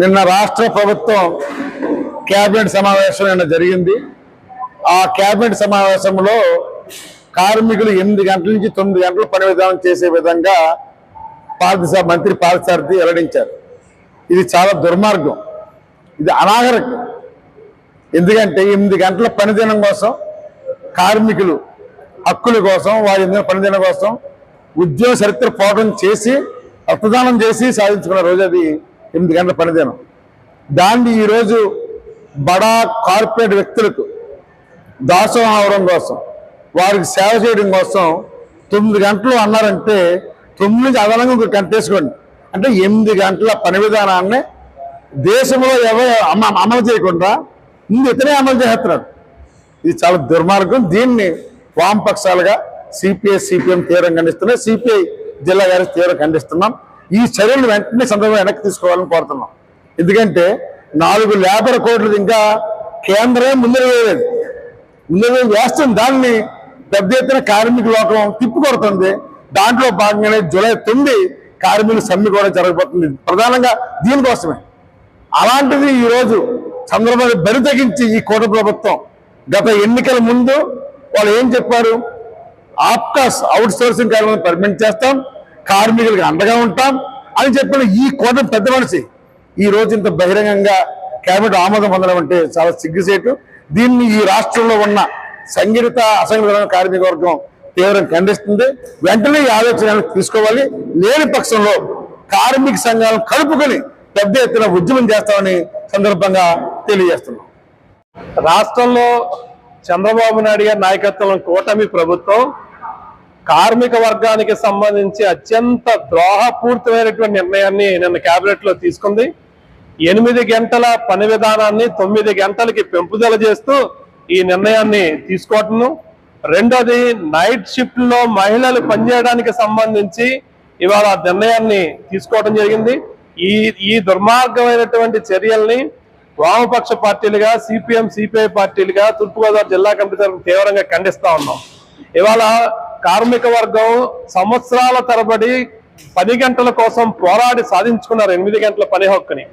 నిన్న రాష్ట్ర ప్రభుత్వం కేబినెట్ సమావేశం నిన్న జరిగింది. ఆ కేబినెట్ సమావేశంలో కార్మికులు ఎనిమిది గంటల నుంచి తొమ్మిది గంటలు పని విధానం చేసే విధంగా పార్థ మంత్రి పార్థసారథి వెల్లడించారు. ఇది చాలా దుర్మార్గం. ఇది అనాగరికం. ఎందుకంటే ఎనిమిది గంటల పనిదినం కోసం కార్మికులు హక్కుల కోసం వారి పనిదినం కోసం ఉద్యోగ చరిత్ర పోవడం చేసి రక్తదానం చేసి సాధించుకున్న రోజు అది. ఎనిమిది గంటల పనిదినం దాన్ని ఈరోజు బడా కార్పొరేట్ వ్యక్తులకు దాసోహం కోసం వారికి సేవ చేయడం కోసం తొమ్మిది గంటలు అన్నారంటే తొమ్మిది నుంచి అదనంగా ఇంకొక గంట వేసుకోండి. అంటే ఎనిమిది గంటల పని విధానాన్ని దేశంలో ఎవరు అమ- అమలు చేయకుండా ముందు ఇతనే అమలు చేస్తున్నారు. ఇది చాలా దుర్మార్గం. దీన్ని వామపక్షాలుగా సిపిఐ సిపిఎం తీవ్రం ఖండిస్తున్నాయి. సిపిఐ జిల్లా గారి తీవ్రం ఖండిస్తున్నాం. ఈ చర్యలు వెంటనే సందర్భంగా వెనక్కి తీసుకోవాలని కోరుతున్నాం. ఎందుకంటే నాలుగు లేబర్ కోట్లు ఇంకా కేంద్రమే ముందర వేయలేదు ముందు వేస్తుంది దాన్ని పెద్ద ఎత్తున కార్మిక లోకం తిప్పికొడుతుంది. దాంట్లో భాగంగానే జూలై తొమ్మిది కార్మికుల సమ్మె కూడా జరగబోతుంది. ప్రధానంగా దీనికోసమే. అలాంటిది ఈరోజు చంద్రబాబు బరి తగ్గించి ఈ కోట ప్రభుత్వం గత ఎన్నికల ముందు వాళ్ళు ఏం చెప్పారు? ఆప్కాస్ అవుట్ సోర్సింగ్ కార్యక్రమం పర్మిట్ చేస్తాం కార్మికులకు అండగా ఉంటాం అని చెప్పిన ఈ కోట పెద్ద మనిషి ఈ రోజు ఇంత బహిరంగంగా కేబినెట్ ఆమోదం పొందడం అంటే చాలా సిగ్గుసేటు దీన్ని ఈ రాష్ట్రంలో ఉన్న సంఘటిత అసంఘటిత కార్మిక వర్గం తీవ్రం ఖండిస్తుంది. వెంటనే ఈ ఆలోచన తీసుకోవాలి. లేని పక్షంలో కార్మిక సంఘాలను కలుపుకొని పెద్ద ఎత్తున ఉద్యమం చేస్తామని సందర్భంగా తెలియజేస్తున్నాం. రాష్ట్రంలో చంద్రబాబు నాయుడు గారి నాయకత్వంలో కూటమి ప్రభుత్వం కార్మిక వర్గానికి సంబంధించి అత్యంత ద్రోహపూరితమైనటువంటి నిర్ణయాన్ని నిన్న కేబినెట్లో తీసుకుంది. ఎనిమిది గంటల పని విధానాన్ని తొమ్మిది గంటలకి పెంపుదల చేస్తూ ఈ నిర్ణయాన్ని తీసుకోవటం రెండోది నైట్ షిఫ్ట్లో మహిళలు పనిచేయడానికి సంబంధించి ఇవాళ నిర్ణయాన్ని తీసుకోవడం జరిగింది. ఈ ఈ దుర్మార్గమైనటువంటి చర్యల్ని వామపక్ష పార్టీలుగా సిపిఎం సిపిఐ పార్టీలుగా తూర్పుగోదావరి జిల్లా కమిటీ తరఫున తీవ్రంగా ఖండిస్తా ఉన్నాం. ఇవాళ కార్మిక వర్గం సంవత్సరాల తరబడి పని గంటల కోసం పోరాడి సాధించుకున్నారు ఎనిమిది గంటల పని హక్కుని.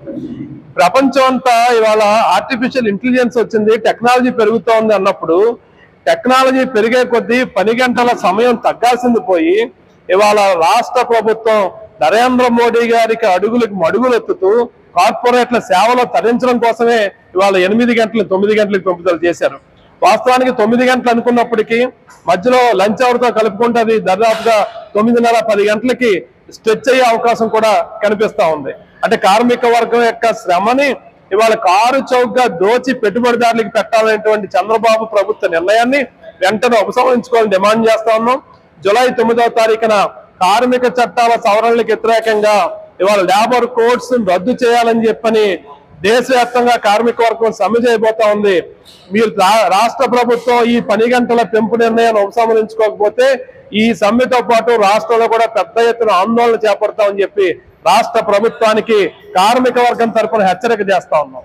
ప్రపంచం అంతా ఇవాళ ఆర్టిఫిషియల్ ఇంటెలిజెన్స్ వచ్చింది టెక్నాలజీ పెరుగుతోంది అన్నప్పుడు టెక్నాలజీ పెరిగే కొద్దీ పని గంటల సమయం తగ్గాల్సింది పోయి ఇవాళ రాష్ట్ర ప్రభుత్వం నరేంద్ర మోడీ గారికి అడుగులకు మడుగులెత్తుతూ కార్పొరేట్ల సేవలు తరించడం కోసమే ఇవాళ ఎనిమిది గంటలు తొమ్మిది గంటలకు పెంపుదల చేశారు. వాస్తవానికి తొమ్మిది గంటలు అనుకున్నప్పటికీ మధ్యలో లంచ్ అవర్తో కలుపుకుంటే అది దాదాపుగా తొమ్మిదిన్నర పది గంటలకి స్ట్రెచ్ అయ్యే అవకాశం కూడా కనిపిస్తా ఉంది. అంటే కార్మిక వర్గం యొక్క శ్రమని ఇవాళ కారు చౌకగా దోచి పెట్టుబడిదారులకు పెట్టాలనేటువంటి చంద్రబాబు ప్రభుత్వ నిర్ణయాన్ని వెంటనే ఉపసంహరించుకోవాలని డిమాండ్ చేస్తా ఉన్నాం. జూలై తొమ్మిదవ తారీఖున కార్మిక చట్టాల సవరణలకు వ్యతిరేకంగా ఇవాళ లేబర్ కోడ్స్ రద్దు చేయాలని చెప్పని దేశవ్యాప్తంగా కార్మిక వర్గం సమ్మె చేయబోతా ఉంది. మీరు రా- రాష్ట్ర ప్రభుత్వం ఈ పని గంటల పెంపు నిర్ణయాన్ని ఉపసంహరించుకోకపోతే ఈ సమ్మెతో పాటు రాష్ట్రంలో కూడా పెద్ద ఎత్తున ఆందోళన చేపడతామని చెప్పి రాష్ట్ర ప్రభుత్వానికి కార్మిక వర్గం తరపున హెచ్చరిక చేస్తా ఉన్నాం.